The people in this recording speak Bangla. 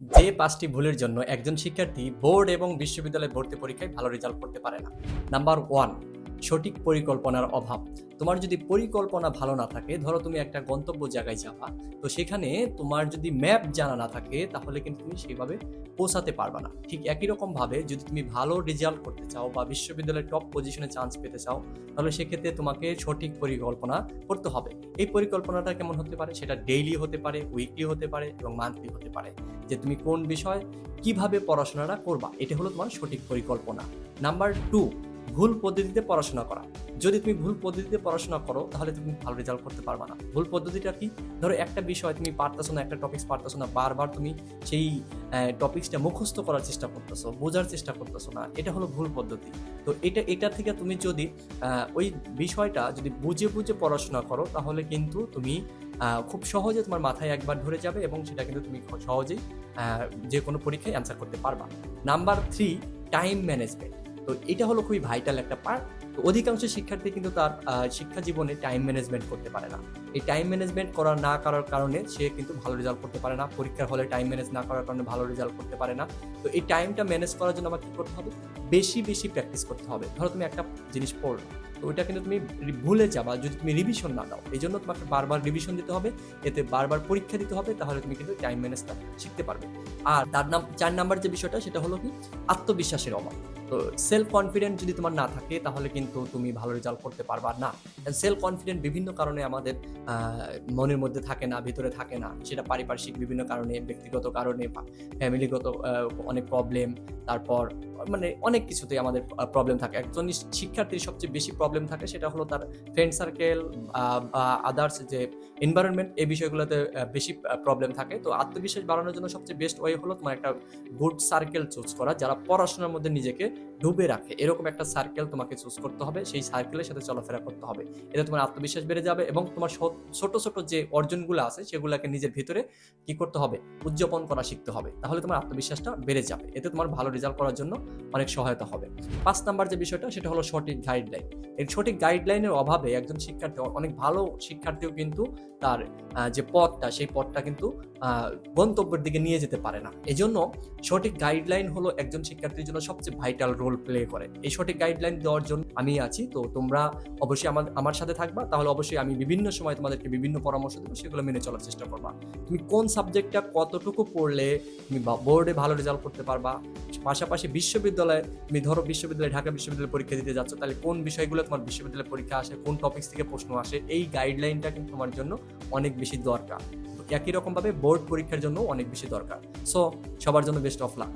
যে পাঁচটি ভুলের জন্য একজন শিক্ষার্থী বোর্ড এবং বিশ্ববিদ্যালয় ভর্তি পরীক্ষায় ভালো রেজাল্ট করতে পারে না। নাম্বার ওয়ান সঠিক পরিকল্পনার অভাব। তোমার যদি পরিকল্পনা ভালো না থাকে, ধরো তুমি একটা গন্তব্য জায়গায় যাবা, তো সেখানে তোমার যদি ম্যাপ জানা না থাকে, তাহলে কিন্তু তুমি সেইভাবে পৌঁছাতে পারবে না। ঠিক একই রকম ভাবে যদি তুমি ভালো রেজাল্ট করতে চাও বা বিশ্ববিদ্যালয়ের টপ পজিশনে চান্স পেতে চাও, তাহলে সেক্ষেত্রে তোমাকে সঠিক পরিকল্পনা করতে হবে। এই পরিকল্পনাটা কেমন হতে পারে? সেটা ডেইলি হতে পারে উইকলি হতে পারে এবং মান্থলি হতে পারে। যে তুমি কোন বিষয় কীভাবে পড়াশোনাটা করবা, এটা হলো তোমার সঠিক পরিকল্পনা। নাম্বার টু ভুল পদ্ধতিতে পড়াশোনা করা। যদি তুমি ভুল পদ্ধতিতে পড়াশোনা করো, তাহলে তুমি ভালো রেজাল্ট করতে পারবে না। ভুল পদ্ধতিটা কি? ধরো একটা বিষয় তুমি পারতেছো না, একটা টপিক্স পারতেছো না, বারবার তুমি সেই টপিক্সটা মুখস্থ করার চেষ্টা করতেছো, বোঝার চেষ্টা করতেছো না, এটা হলো ভুল পদ্ধতি। তো এটা এটা থেকে তুমি যদি ওই বিষয়টা যদি বুঝে বুঝে পড়াশোনা করো, তাহলে কিন্তু তুমি খুব সহজে তোমার মাথায় একবার ধরে যাবে এবং সেটা কিন্তু তুমি সহজেই যে কোনো পরীক্ষায় অ্যান্সার করতে পারবা। নাম্বার থ্রি টাইম ম্যানেজমেন্ট তো এটা হলো খুবই ভাইটাল একটা পার্ট তো অধিকাংশ শিক্ষার্থী কিন্তু তার শিক্ষা জীবনে টাইম ম্যানেজমেন্ট করতে পারে না। এই টাইম ম্যানেজমেন্ট করা না করার কারণে সে কিন্তু ভালো রেজাল্ট করতে পারে না। পরীক্ষার হলে টাইম ম্যানেজ না করার কারণে ভালো রেজাল্ট করতে পারে না। তো এই টাইমটা ম্যানেজ করার জন্য আমার কী করতে হবে? বেশি বেশি প্র্যাকটিস করতে হবে। ধরো তুমি একটা জিনিস পড়ো ওইটা কিন্তু তুমি ভুলে যাবা যদি তুমি রিভিশন না দাও। এই জন্য তোমাকে বারবার রিভিশন দিতে হবে, এতে বারবার পরীক্ষা দিতে হবে, তাহলে তুমি কিন্তু টাইম ম্যানেজটা শিখতে পারবে। আর তার নাম, চার নাম্বার যে বিষয়টা, সেটা হলো কি? আত্মবিশ্বাসের অভাব। তো সেলফ কনফিডেন্ট যদি তোমার না থাকে, তাহলে কিন্তু তুমি ভালো রেজাল্ট করতে পারবা না। সেলফ কনফিডেন্ট বিভিন্ন কারণে আমাদের মনের মধ্যে থাকে না, ভিতরে থাকে না। সেটা পারিপার্শ্বিক বিভিন্ন কারণে, ব্যক্তিগত কারণে ফ্যামিলিগত অনেক প্রবলেম তারপর মানে অনেক কিছুতেই আমাদের প্রবলেম থাকে। একজন শিক্ষার্থীর সবচেয়ে বেশি প্রবলেম থাকে, সেটা হলো তার ফ্রেন্ড সার্কেল বা আদার্স যে এনভায়রনমেন্ট এই বিষয়গুলোতে বেশি প্রবলেম থাকে। তো আত্মবিশ্বাস বাড়ানোর জন্য সবচেয়ে বেস্ট ওয়ে হলো তোমার একটা গুড সার্কেল চুজ করা, যারা পড়াশোনার মধ্যে নিজেকে ডুবে রাখে। এরকম একটা সার্কেল তোমাকে চুজ করতে হবে, সেই সার্কেলের সাথে চলাফেরা করতে হবে। এতে তোমার আত্মবিশ্বাস বেড়ে যাবে এবং তোমার ছোট ছোট যে অর্জনগুলো আছে, সেগুলোকে নিজের ভিতরে কি করতে হবে? উদযাপন করা শিখতে হবে। তাহলে তোমার আত্মবিশ্বাসটা বেড়ে যাবে। এতে তোমার ভালো রেজাল্ট করার জন্য অনেক সহায়তা হবে। পাঁচ নাম্বার যে বিষয়টা, সেটা হলো সঠিক গাইডলাইন এই সঠিক গাইডলাইনের অভাবে একজন শিক্ষার্থী, অনেক ভালো শিক্ষার্থীও কিন্তু তার যে পথটা, সেই পথটা কিন্তু গন্তব্যের দিকে নিয়ে যেতে পারে না। এজন্য সঠিক গাইডলাইন হলো একজন শিক্ষার্থীর জন্য সবচেয়ে ভাইটাল রোল প্লে করে। এই সঠিক গাইডলাইন দেওয়ার জন্য আমি আছি, তো তোমরা অবশ্যই আমার আমার সাথে থাকবা। তাহলে অবশ্যই আমি বিভিন্ন সময় তোমাদেরকে বিভিন্ন পরামর্শ দেবো, সেগুলো মেনে চলার চেষ্টা করবা। তুমি কোন সাবজেক্টটা কতটুকু পড়লে তুমি বোর্ডে ভালো রেজাল্ট করতে পারবা? পাশাপাশি বিশ্ববিদ্যালয়ে, তুমি ধরো বিশ্ববিদ্যালয়ে, ঢাকা বিশ্ববিদ্যালয়ে পরীক্ষা দিতে যাচ্ছ, তাহলে কোন বিষয়গুলো তোমার বিশ্ববিদ্যালয়ে পরীক্ষা আসে, কোন টপিক্স থেকে প্রশ্ন আসে, এই গাইডলাইনটা কিন্তু তোমার জন্য অনেক বেশি দরকার। একই রকমভাবে বোর্ড পরীক্ষার জন্য অনেক বেশি দরকার। সো সবার জন্য বেস্ট অফ লাক